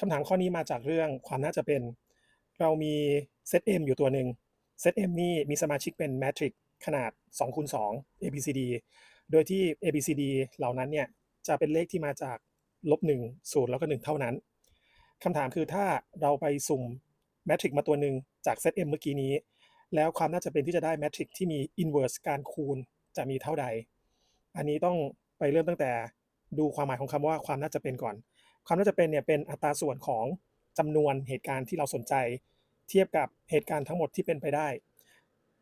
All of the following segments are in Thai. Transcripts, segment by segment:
คำถามข้อนี้มาจากเรื่องความน่าจะเป็น เรามีเซต M อยู่ตัวหนึ่งเซต M นี่มีสมาชิกเป็นแมทริกขนาด2คูณ2 ABCD โดยที่ ABCD เหล่านั้นเนี่ยจะเป็นเลขที่มาจากลบ1 0 แล้วก็ 1 เท่านั้นคำถามคือถ้าเราไปสุ่มแมทริกมาตัวหนึ่งจากเซต M เมื่อกี้นี้ แล้วความน่าจะเป็นที่จะได้แมทริกที่มี inverse การคูณจะมีเท่าใด อันนี้ต้องไปเริ่มตั้งแต่ดูความหมายของคำว่าความน่าจะเป็นก่อน ความน่าจะเป็นเนี่ยเป็นอัตราส่วนของจำนวนเหตุการณ์ที่เราสนใจ เทียบกับเหตุการณ์ทั้งหมดที่เป็นไปได้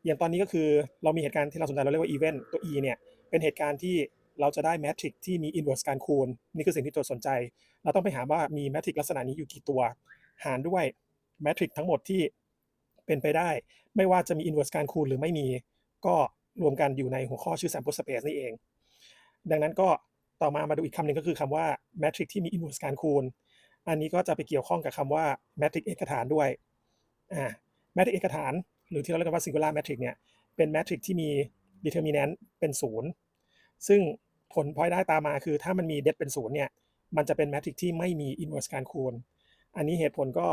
อย่างตอนนี้ก็คือเรามีเหตุการณ์ที่เราสนใจเราเรียกว่า event ตัว e เนี่ยเป็นเหตุการณ์ที่เราจะได้แมทริกที่มี inverse การคูณนี่คือสิ่งที่ตัวสนใจ เราต้องไปหาว่ามีแมทริกลักษณะนี้อยู่กี่ตัว หารด้วยแมทริกทั้งหมดที่เป็นไปได้ ไม่ว่าจะมี inverse การคูณหรือไม่มี ก็รวมกันอยู่ในหัวข้อชื่อ sample space นี่เอง ดังนั้นก็ ต่อมามาดูอีกคำหนึ่งก็คือคำว่าแมทริกที่มี inverse การคูณ อันนี้ก็จะไปเกี่ยวข้องกับคำว่าแมทริกเอกฐานด้วยอ่าแมทริกเอกฐาน หรือที่เราเรียกว่า singular matrix เนี่ยเป็นแมทริกที่มี determinant เป็นศูนย์ซึ่งผลพลอยได้ตามมาคือถ้ามันมี det เป็นศูนย์เนี่ยมันจะเป็นแมทริกที่ไม่มี inverse การคูณ อันนี้เหตุผลก็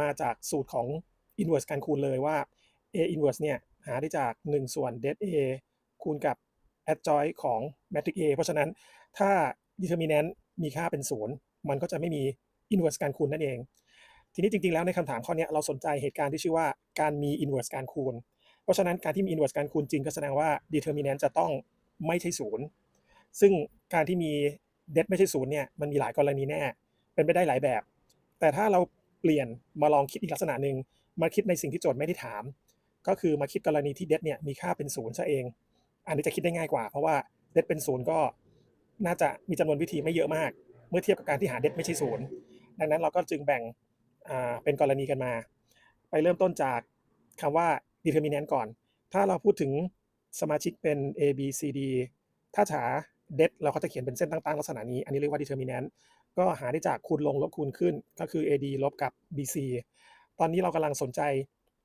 มาจากสูตรของ inverse การคูณเลยว่า a inverse เนี่ยหาได้จาก 1 ส่วน det a คูณกับ adjoint ของ matrix A เพราะฉะนั้นถ้า determinant มีค่าเป็นศูนย์มันก็จะไม่มี inverse การคูณนั่นเอง ทีนี้จริงๆ แล้วในคำถามข้อนี้เราสนใจเหตุการณ์ที่ชื่อว่าการมี inverse การคูณ เพราะฉะนั้นการที่มี inverse การคูณจริงก็แสดงว่า determinant จะต้องไม่ใช่ศูนย์ซึ่งการที่มี det ไม่ใช่ศูนย์เนี่ยมันมีหลายกรณีแน่ เป็นไปได้หลายแบบ แต่ถ้าเราเปลี่ยนมาลองคิดอีกลักษณะหนึ่งมาคิดในสิ่งที่โจทย์ไม่ได้ถาม ก็คือมาคิดกรณีที่ det เนี่ยมีค่าเป็นศูนย์ซะเอง อันนี้จะคิดได้ง่ายกว่า เพราะว่า det เป็นศูนย์ก็น่าจะมีจำนวนวิธีไม่เยอะมาก เมื่อเทียบกับการที่หา det ไม่ใช่ศูนย์ดังนั้นเราก็จึงแบ่งเป็นกรณีกันมา ไปเริ่มต้นจากคำว่า determinant ก่อน ถ้าเราพูดถึงสมาชิกเป็น A B C D ถ้าหา det เราก็จะเขียนเป็นเส้นตั้งๆลักษณะนี้ อันนี้เรียกว่า determinant ก็หาได้จากคูณลงลบคูณขึ้นก็คือ AD ลบกับ BC ตอนนี้เรากำลังสนใจ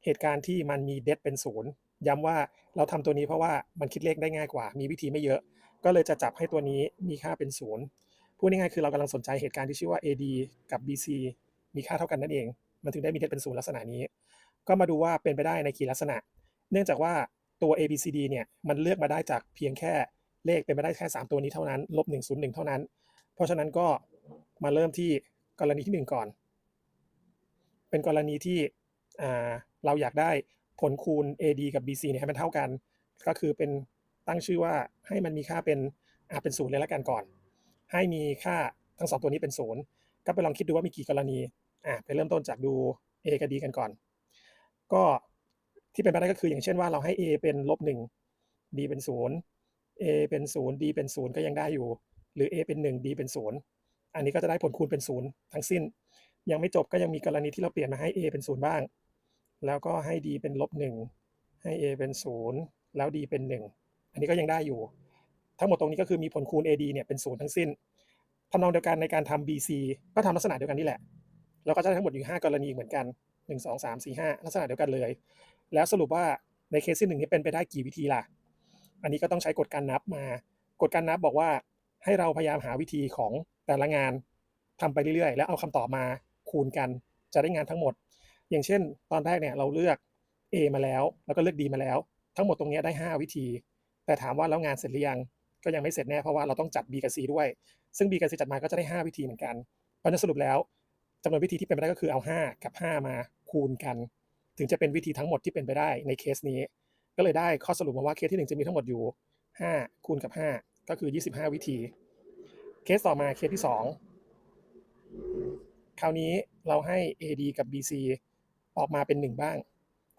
เหตุการณ์ที่มันมี det เป็นศูนย์ ย้ำว่าเราทำตัวนี้เพราะว่ามันคิดเลขได้ง่ายกว่า มีวิธีไม่เยอะ ก็เลยจะจับให้ตัวนี้มีค่าเป็นศูนย์พูดง่ายๆคือเรากำลังสนใจเหตุการณ์ที่ชื่อว่า AD กับ BC มีค่าเท่ากันนั่นเอง มันถึงได้มีเท็จเป็นศูนย์ลักษณะนี้ ก็มาดูว่าเป็นไปได้ในกี่ลักษณะ เนื่องจากว่าตัว ABCD เนี่ยมันเลือกมาได้จากเพียงแค่เลขเป็นไปได้แค่ 3 ตัวนี้เท่านั้นลบ1 0 1 เท่านั้น เพราะฉะนั้นก็มาเริ่มที่กรณีที่ 1 ก่อน เป็นกรณีที่เราอยากได้ ผลคูณ AD กับ BC เนี่ยให้มันเท่ากัน ก็คือเป็นตั้งชื่อว่าให้มันมีค่าเป็นอ่าเป็นศูนย์เลยละกันก่อน ให้มีค่าทั้งสองตัวนี้เป็นศูนย์ก็ไปลองคิดดูว่ามีกี่กรณีอะไปเริ่มต้นจากดู A กับ D กันก่อน ก็ที่เป็นไปได้ก็คืออย่างเช่นว่าเราให้ A เป็นลบหนึ่ง D เป็นศูนย์ A เป็นศูนย์ D เป็นศูนย์ก็ยังได้อยู่ หรือ A เป็นหนึ่ง D เป็นศูนย์อันนี้ก็จะได้ผลคูณเป็นศูนย์ทั้งสิ้น ยังไม่จบก็ยังมีกรณีที่เราเปลี่ยนมาให้ A เป็นศูนย์บ้าง แล้วก็ให้ D เป็นลบหนึ่งให้ A เป็นศูนย์แล้ว D เป็นหนึ่งอันนี้ก็ยังได้อยู่ ทั้งหมดตรงนี้ก็คือมีผลคูณ AD เนี่ยเป็นศูนย์ทั้งสิ้นทำนองเดียวกันในการทำ BC ก็ทำลักษณะเดียวกันนี่แหละเราก็จะทั้งหมดอยู่ 5 กรณีเหมือนกัน 1 2 3 4 5 ลักษณะเดียวกันเลย แล้วสรุปว่าในเคสที่หนึ่งนี้เป็นไปได้กี่วิธีล่ะ อันนี้ก็ต้องใช้กฎการนับมา กฎการนับบอกว่าให้เราพยายามหาวิธีของแต่ละงานทำไปเรื่อยๆ แล้วเอาคำตอบมาคูณกัน จะได้งานทั้งหมด อย่างเช่น ตอนแรกเนี่ยเราเลือก A มาแล้ว แล้วก็เลือก D มาแล้ว ทั้งหมดตรงนี้ได้ 5 วิธี แต่ถามว่าแล้วงานเสร็จหรือยังก็ยังไม่เสร็จแน่เพราะว่าเราต้องจัด B กับ C ด้วย ซึ่ง B กับ C จัดมาก็จะได้ 5 วิธีเหมือนกันเพราะฉะนั้นสรุปแล้วจำนวนวิธีที่เป็นไปได้ก็คือเอา 5 กับ 5 มาคูณกัน ถึงจะเป็นวิธีทั้งหมดที่เป็นไปได้ในเคสนี้ ก็เลยได้ข้อสรุปมาว่าเคสที่ 1 จะมีทั้งหมดอยู่ 5 คูณกับ 5 ก็คือ 25 วิธี เคสต่อมาเคสที่ 2 คราวนี้เราให้ AD กับ BC ออกมาเป็น 1 บ้าง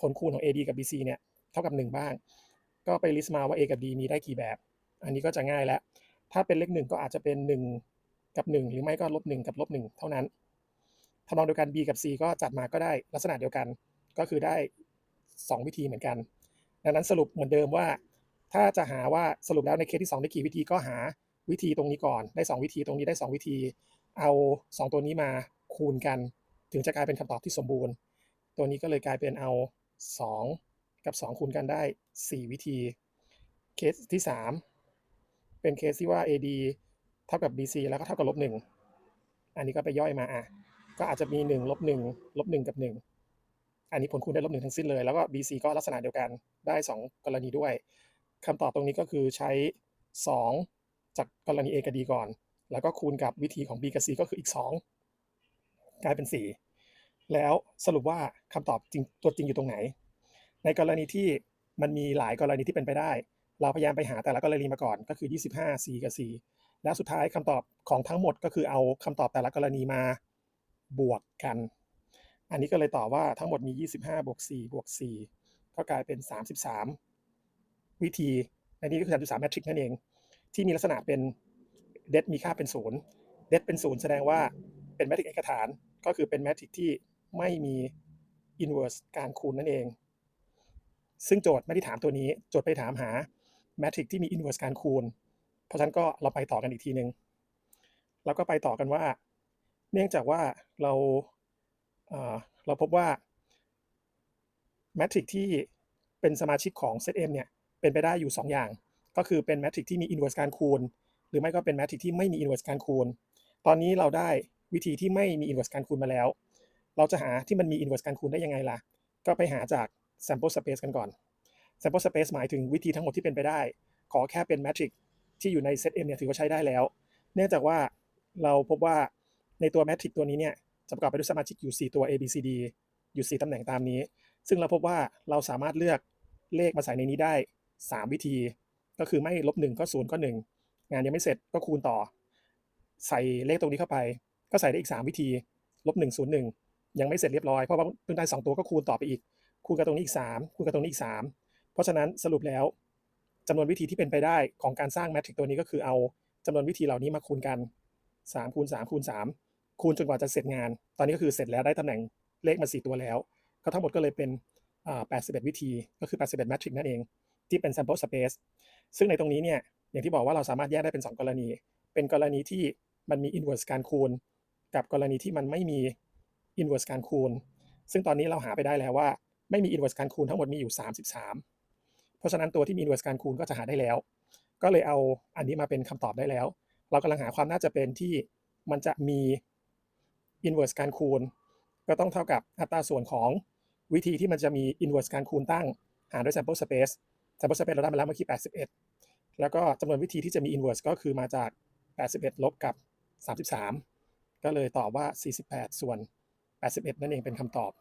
ผลคูณของ AD กับ BC เนี่ยเท่ากับ 1 บ้าง ก็ไปลิสต์มาว่า A กับ D มีได้กี่แบบ อันนี้ก็จะง่ายแล้ว ถ้าเป็นเลขหนึ่งก็อาจจะเป็น 1 กับ 1 หรือไม่ก็ลบ1กับลบ1เท่านั้นทำนองเดียวกัน B กับ C ก็จัดมาก็ได้ลักษณะเดียวกัน ก็คือได้ 2 วิธีเหมือนกัน ดังนั้นสรุปเหมือนเดิมว่า ถ้าจะหาว่าสรุปแล้วในเคสที่ 2 ได้กี่วิธีก็หาวิธีตรงนี้ก่อน ได้ 2 วิธีตรงนี้ได้ 2 วิธี เอา 2 ตัวนี้มาคูณกัน ถึงจะกลายเป็นคำตอบที่สมบูรณ์ ตัวนี้ก็เลยกลายเป็นเอา 2 กับ 2 คูณกันได้ 4 วิธี เคสที่ 3 เป็นเคสที่ว่า AD เท่ากับ BC แล้วก็เท่ากับลบ1อันนี้ก็ไปย่อยมาอะก็อาจจะมี1ลบ1ลบ1กับ 1 อันนี้ผลคูณได้ลบ1ทั้งสิ้นเลย แล้วก็ BC ก็ลักษณะเดียวกันได้ 2 กรณีด้วยคำตอบตรงนี้ก็คือใช้ 2 จากกรณี A กับ D ก่อน แล้วก็คูณกับวิธีของ B กับ C ก็คืออีก 2 กลายเป็น 4 แล้วสรุปว่าคำตอบจริงตัวจริงอยู่ตรงไหน ในกรณีที่มันมีหลายกรณีที่เป็นไปได้ เราพยายามไปหาแต่ละกรณีมาก่อนก็คือ 25 C กับ C แล้วสุดท้ายคำตอบของทั้งหมดก็คือเอาคำตอบแต่ละกรณีมาบวกกัน อันนี้ก็เลยตอบว่าทั้งหมดมี 25บวก4บวก4ก็กลายเป็น 33 วิธีในนี้ก็คือ33แมทริกนั่นเอง ที่มีลักษณะเป็นเดมีค่าเป็นศูนย์เดเป็นศูนย์แสดงว่าเป็นแมทริกเอกฐานก็คือเป็นแมทริกที่ ไม่มีอินเวอร์สการคูณนั่นเอง ซึ่งโจทย์ไม่ได้ถามตัวนี้โจทย์ไปถามหาแมทริกที่มีอินเวอร์สการคูณ เพราะฉะนั้นก็เราไปต่อกันอีกทีหนึ่งแล้วก็ไปต่อกันว่า เนื่องจากว่าเราเราพบว่าแมทริกที่เป็นสมาชิกของเซต M เนี่ยเป็นไปได้อยู่ 2 อย่าง ก็คือเป็นแมทริกที่มีอินเวอร์สการคูณ หรือไม่ก็เป็นแมทริกที่ไม่มีอินเวอร์สการคูณ ตอนนี้เราได้วิธีที่ไม่มีอินเวอร์สการคูณมาแล้ว เราจะหาที่มันมีอินเวอร์สการคูณได้ยังไงล่ะ ก็ไปหาจาก sample space กันก่อน sample space หมายถึงวิธีทั้งหมดที่เป็นไปได้ ขอแค่เป็นแมทริกที่อยู่ในเซต M เนี่ยถือว่าใช้ได้แล้ว เนื่องจากว่าเราพบว่าในตัวแมทริกตัวนี้เนี่ยจะประกอบไปด้วยสมาชิกอยู่ 4 ตัว A B C D อยู่ 4ตำแหน่งตามนี้ ซึ่งเราพบว่าเราสามารถเลือกเลขมาใส่ในนี้ได้ 3 วิธี ก็คือไม่ลบ1ก็0ก็1 งานยังไม่เสร็จก็คูณต่อ ใส่เลขตรงนี้เข้าไป ก็ใส่ได้อีก 3 วิธีลบ1 0 1 ยังไม่เสร็จเรียบร้อยเพราะว่าเพิ่งได้ 2 ตัวก็คูณต่อไปอีก คูณกับตรงนี้อีก 3 คูณกับตรงนี้อีก 3 เพราะฉะนั้นสรุปแล้วจำนวนวิธีที่เป็นไปได้ของการสร้างแมทริกตัวนี้ก็คือเอาจำนวนวิธีเหล่านี้มาคูณกัน 3 คูณ 3 คูณ 3 คูณจนกว่าจะเสร็จงาน ตอนนี้ก็คือเสร็จแล้วได้ตำแหน่งเลขมา 4 ตัวแล้ว ก็ทั้งหมดก็เลยเป็น81 วิธีก็คือ 81แมทริกนั่นเอง ที่เป็น sample space ซึ่งในตรงนี้เนี่ยอย่างที่บอกว่าเราสามารถแยกได้เป็น 2 กรณี เป็นกรณีที่มันมี inverse การคูณ กับกรณีที่มันไม่มี inverse การคูณ ซึ่งตอนนี้เราหาไปได้แล้วว่าไม่มี inverse การคูณทั้งหมดมีอยู่ 33 เพราะฉะนั้นตัวที่มี inverse การคูณก็จะหาได้แล้ว ก็เลยเอาอันนี้มาเป็นคำตอบได้แล้ว เรากำลังหาความน่าจะเป็นที่มันจะมี inverse การคูณ ก็ต้องเท่ากับอัตราส่วนของวิธีที่มันจะมี inverse การคูณตั้ง หารด้วย sample space sample space เราได้มาแล้วเมื่อกี้ 81 แล้วก็จำนวนวิธีที่จะมี inverse ก็คือมาจาก 81 ลบกับ 33 ก็เลยตอบว่า 48 ส่วน 81 นั่นเองเป็นคำตอบ